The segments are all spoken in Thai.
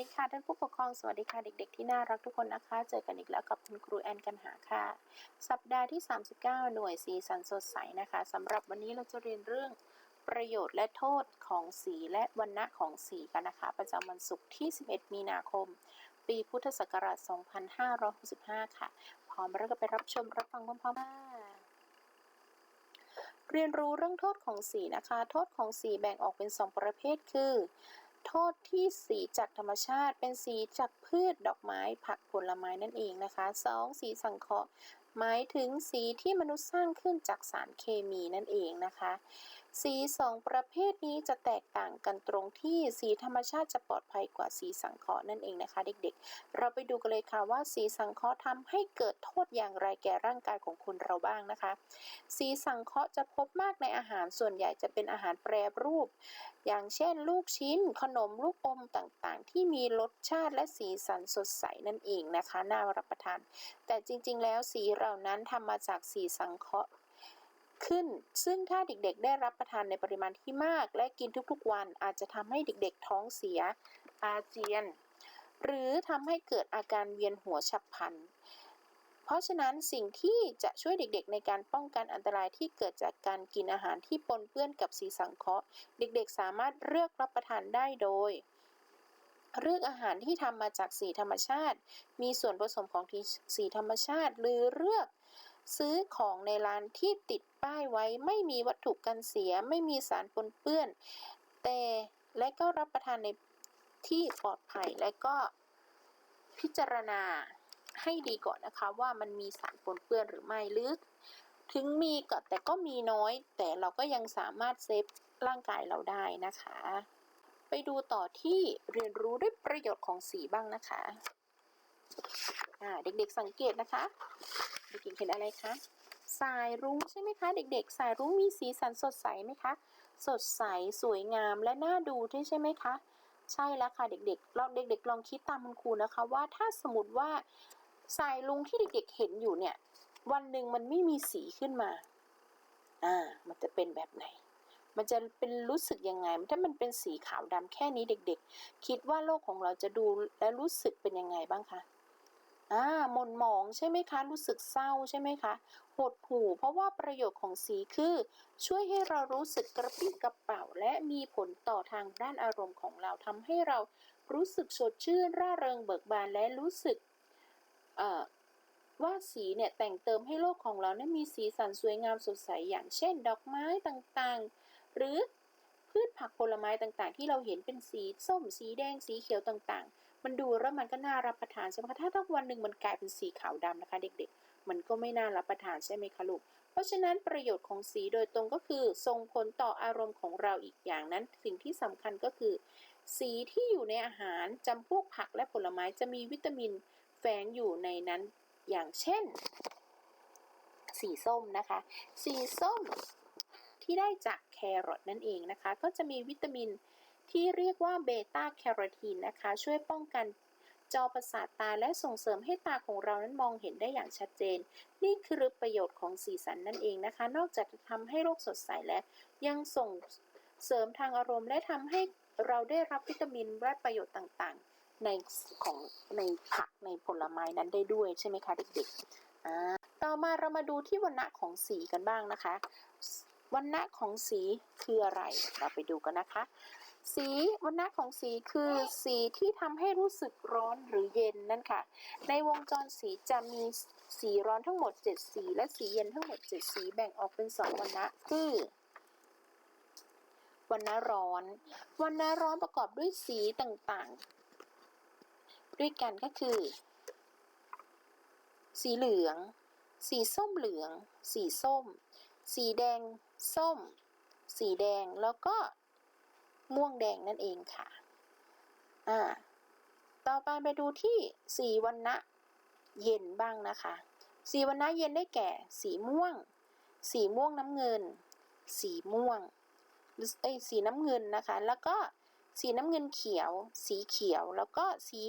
ดีค่ะท่านผู้ปกครองสวัสดีค่ะเด็ก ๆ ที่น่ารักทุกคนนะคะ เจอกันอีกแล้วกับคุณครูแอนกันหาค่ะ สัปดาห์ที่ 39 หน่วยสีสันสดใสนะคะสำหรับวันนี้เราจะเรียนเรื่องประโยชน์และโทษของสีและวันณะของสีกันนะคะ ประจำวันศุกร์ที่ 11 มีนาคม ปีพุทธศักราช 2565 ค่ะ พร้อมแล้วก็ไปรับชมรับฟังพร้อมๆกันเรียนรู้เรื่องโทษของสีนะคะ โทษของสีแบ่งออกเป็น 2 ประเภทคือ โทษที่สีจากธรรมชาติ เป็นสีจากพืชดอกไม้ผักผลไม้นั่นเองนะคะ 2. สีสังเคราะห์หมายถึงสีที่มนุษย์สร้างขึ้นจากสารเคมีนั่นเองนะคะสีสองประเภทนี้จะแตกต่างกันตรงที่สีธรรมชาติจะปลอดภัยกว่าสีสังเคราะห์นั่นเองนะคะเด็กๆ เราไปดูกันเลยค่ะว่าสีสังเคราะห์ทำให้เกิดโทษอย่างไรแก่ร่างกายของคนเราบ้างนะคะ สีสังเคราะห์จะพบมากในอาหารส่วนใหญ่จะเป็นอาหารแปรรูป อย่างเช่น ลูกชิ้น ขนมลูกอมต่างๆ ที่มีรสชาติและสีสันสดใสนั่นเองนะคะน่ารับประทาน แต่จริงๆ แล้วสีเหล่านั้นทำมาจากสีสังเคราะห์ ขึ้น ซึ่งถ้าเด็กๆ ได้รับประทานในปริมาณที่มาก และกินทุกๆวันอาจจะทำให้เด็กๆ ท้องเสีย อาเจียน หรือทำให้เกิดอาการเวียนหัวฉับพลัน เพราะฉะนั้นสิ่งที่จะช่วยเด็กๆ ในการป้องกันอันตรายที่เกิดจากการกินอาหารที่ปนเปื้อนกับสีสังเคราะห์ เด็กๆ สามารถเลือกรับประทานได้โดยเลือกอาหารที่ทำมาจากสีธรรมชาติ มีส่วนผสมของสีธรรมชาติ หรือเลือก ซื้อของในร้านที่ติดป้ายไว้ไม่มีวัตถุกันเสียไม่มีสารปนเปื้อน แต่และก็รับประทานในที่ปลอดภัยและก็พิจารณาให้ดีก่อนนะคะว่ามันมีสารปนเปื้อนหรือไม่หรือถึงมีก็แต่ก็มีน้อย แต่เราก็ยังสามารถเซฟร่างกายเราได้นะคะ ไปดูต่อที่เรียนรู้ด้วยประโยชน์ของสีบ้างนะคะเด็กๆสังเกตนะคะ เด็กๆเห็นอะไรคะสายรุ้งใช่ไหมคะ เด็ก ๆ สายรุ้งมีสีสันสดใสไหมคะ สดใสสวยงามและน่าดูด้วยใช่ไหมคะ ใช่แล้วค่ะเด็กๆลองเด็ก ๆ ลองคิดตามคุณครูนะคะว่าถ้าสมมติว่าสายรุ้งที่เด็ก ๆ เห็นอยู่เนี่ย วันหนึ่งมันไม่มีสีขึ้นมาอ่ามันจะเป็นแบบไหน มันจะเป็นรู้สึกยังไง ถ้ามันเป็นสีขาวดำแค่นี้เด็ก ๆ คิดว่าโลกของเราจะดูและรู้สึกเป็นยังไงบ้างคะ อ่าหม่นหมองใช่ไหมคะ รู้สึกเศร้าใช่ไหมคะ หดหู่ เพราะว่าประโยชน์ของสีคือ ช่วยให้เรารู้สึกกระปรี้กระเป๋า และมีผลต่อทางด้านอารมณ์ของเราทำให้เรารู้สึกสดชื่น ร่าเริงเบิกบานและรู้สึกเอ่อว่าสีเนี่ยแต่งเติมให้โลกของเราเนี่ยมีสีสันสวยงามสดใสอย่างเช่น ดอกไม้ต่างๆ หรือพืชผักผลไม้ต่างๆ ที่เราเห็นเป็นสีส้มสีแดงสีเขียวต่างๆ มันดูแล้วมันก็น่ารับประทานใช่ไหมคะถ้าทั้งวันหนึ่งมันกลายเป็นสีขาวดำนะคะ เด็กๆ มันก็ไม่น่ารับประทานใช่ไหมคะลูกเพราะฉะนั้นประโยชน์ของสีโดยตรงก็คือส่งผลต่ออารมณ์ของเราอีกอย่างนั้น สิ่งที่สำคัญก็คือ สีที่อยู่ในอาหารจำพวกผักและผลไม้จะมีวิตามินแฝงอยู่ในนั้นอย่างเช่น สีส้มนะคะ สีส้มที่ได้จากแครอทนั่นเองนะคะ ก็จะมีวิตามิน ที่เรียกว่าเบต้าแคโรทีนนะคะ ช่วยป้องกันจอประสาทตาและส่งเสริมให้ตาของเรานั้นมองเห็นได้อย่างชัดเจน นี่คือประโยชน์ของสีสันนั่นเองนะคะ นอกจากจะทำให้โลกสดใสแล้วยังส่งเสริมทางอารมณ์ และทำให้เราได้รับวิตามินและประโยชน์ต่างๆ ในของในผักในผลไม้นั้นได้ด้วยใช่ไหมคะเด็กๆต่อมาเรามาดูที่วันณะของสีกันบ้างนะคะวันณะของสีคืออะไร เราไปดูกันนะคะ สีวันณะของสีคือสีที่ทำให้รู้สึกร้อนหรือเย็นนั่นค่ะ ในวงจรสีจะมีสีร้อนทั้งหมด 7 สี และสีเย็นทั้งหมด 7 สีแบ่งออกเป็น 2 วันณะคือวันณะร้อน วันณะร้อนประกอบด้วยสีต่างๆ ด้วยกันก็คือ สีเหลือง สีส้มเหลือง สีส้ม สีแดง ส้ม สีแดงแล้วก็ ม่วงแดงนั่นเองค่ะ อ่า ต่อไปไปดูที่สีวันณะเย็นบ้างนะคะ สีวันณะเย็นได้แก่ สีม่วง สีม่วงน้ำเงิน สีม่วงเอ้ยสีน้ำเงินนะคะ แล้วก็สีน้ำเงินเขียว สีเขียว แล้วก็สี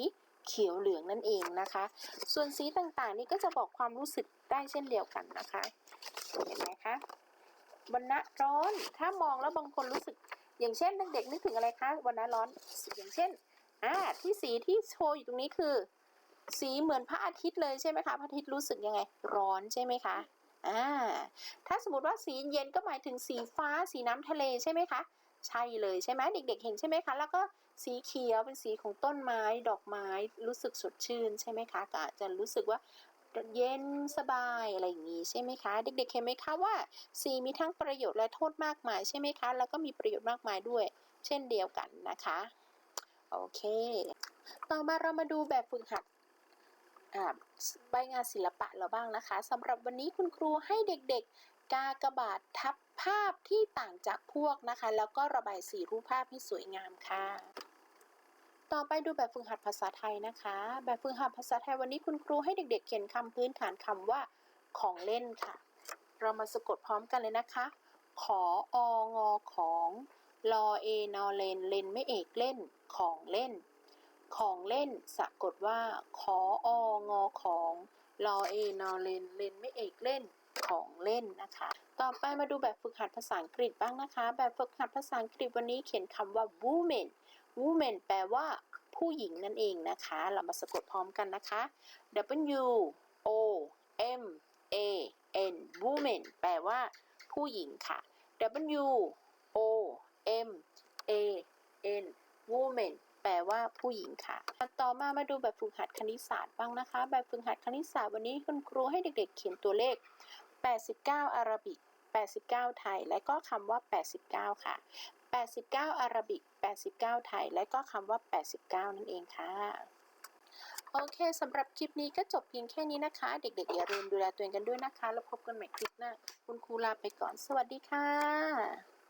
เขียวเหลืองนั่นเองนะคะ ส่วนสีต่างๆ นี่ก็จะบอกความรู้สึกได้เช่นเดียวกันนะคะ เห็นไหมคะวันณะร้อน ถ้ามองแล้วบางคนรู้สึก อย่างเช่นเด็กๆนึกถึงอะไรคะวันณะร้อนอย่างเช่นอ่าที่สีที่โชว์อยู่ตรงนี้คือ สีเหมือนพระอาทิตย์เลยใช่ไหมคะพระอาทิตย์รู้สึกยังไง ร้อนใช่ไหมคะอ่าถ้าสมมติว่าสีเย็นก็หมายถึงสีฟ้าสีน้ำทะเลใช่ไหมคะใช่เลยใช่ไหมเด็ก ๆ เห็นใช่ไหมคะ แล้วก็สีเขียวเป็นสีของต้นไม้ดอกไม้รู้สึกสดชื่นใช่ไหมคะก็จะรู้สึกว่า เย็นสบายอะไรอย่างนี้ใช่ไหมคะ เด็กๆเห็นไหมคะว่าสีมีทั้งประโยชน์และโทษมากมายใช่ไหมคะ แล้วก็มีประโยชน์มากมายด้วย เช่นเดียวกันนะคะ โอเค ต่อมาเรามาดูแบบฝึกหัดใบงานศิลปะเราบ้างนะคะสำหรับวันนี้คุณครูให้เด็กๆ กากบาททับภาพที่ต่างจากพวกนะคะ แล้วก็ระบายสีรูปภาพให้สวยงามค่ะ ต่อไปดูแบบฝึกหัดภาษาไทยนะคะ แบบฝึกหัดภาษาไทยวันนี้คุณครูให้เด็ก ๆ เขียนคำพื้นฐานคำว่า ของเล่นค่ะ เรามาสะกดพร้อมกันเลยนะคะ ขอองอของลอเอนอเลนเลนไม่เอกเล่น ของเล่น ของเล่นสะกดว่า ขอองอของลอเอนอเลนเลนไม่เอกเล่น ของเล่นนะคะ ต่อไปมาดูแบบฝึกหัดภาษาอังกฤษบ้างนะคะ แบบฝึกหัดภาษาอังกฤษวันนี้เขียนคำว่า woman woman แปลว่าผู้หญิงนั่นเองนะคะ เรามาสะกดพร้อมกันนะคะ W O M A N woman แปลว่าผู้หญิงค่ะ W O M A N woman แปลว่าผู้หญิงค่ะ ต่อมามาดูแบบฝึกหัดคณิตศาสตร์บ้างนะคะ แบบฝึกหัดคณิตศาสตร์วันนี้คุณครูให้เด็ก ๆ เขียนตัวเลข 89 อาราบิก 89 ไทย และก็คำว่า 89 ค่ะ 89 อาราบิก 89 ไทย และก็คำว่า 89 นั่นเองค่ะ โอเคสำหรับคลิปนี้ก็จบเพียงแค่นี้นะคะ เด็กๆอย่าลืมดูแลตัวเองกันด้วยนะคะ แล้วพบกันใหม่คลิปหน้า คุณครูลาไปก่อน สวัสดีค่ะ